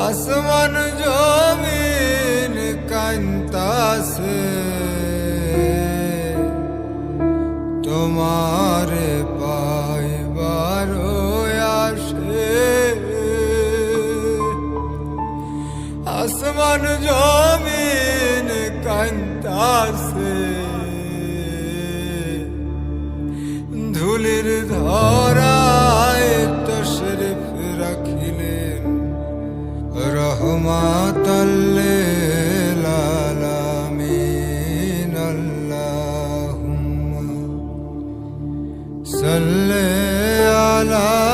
আসমান জমিন কান্তাসে তোমার পাইবার আসে আসমান জমিন কান্তাসে ধুলির ধরায় তশরিফ রাখিলেন رحمة للعالمين اللهم صل على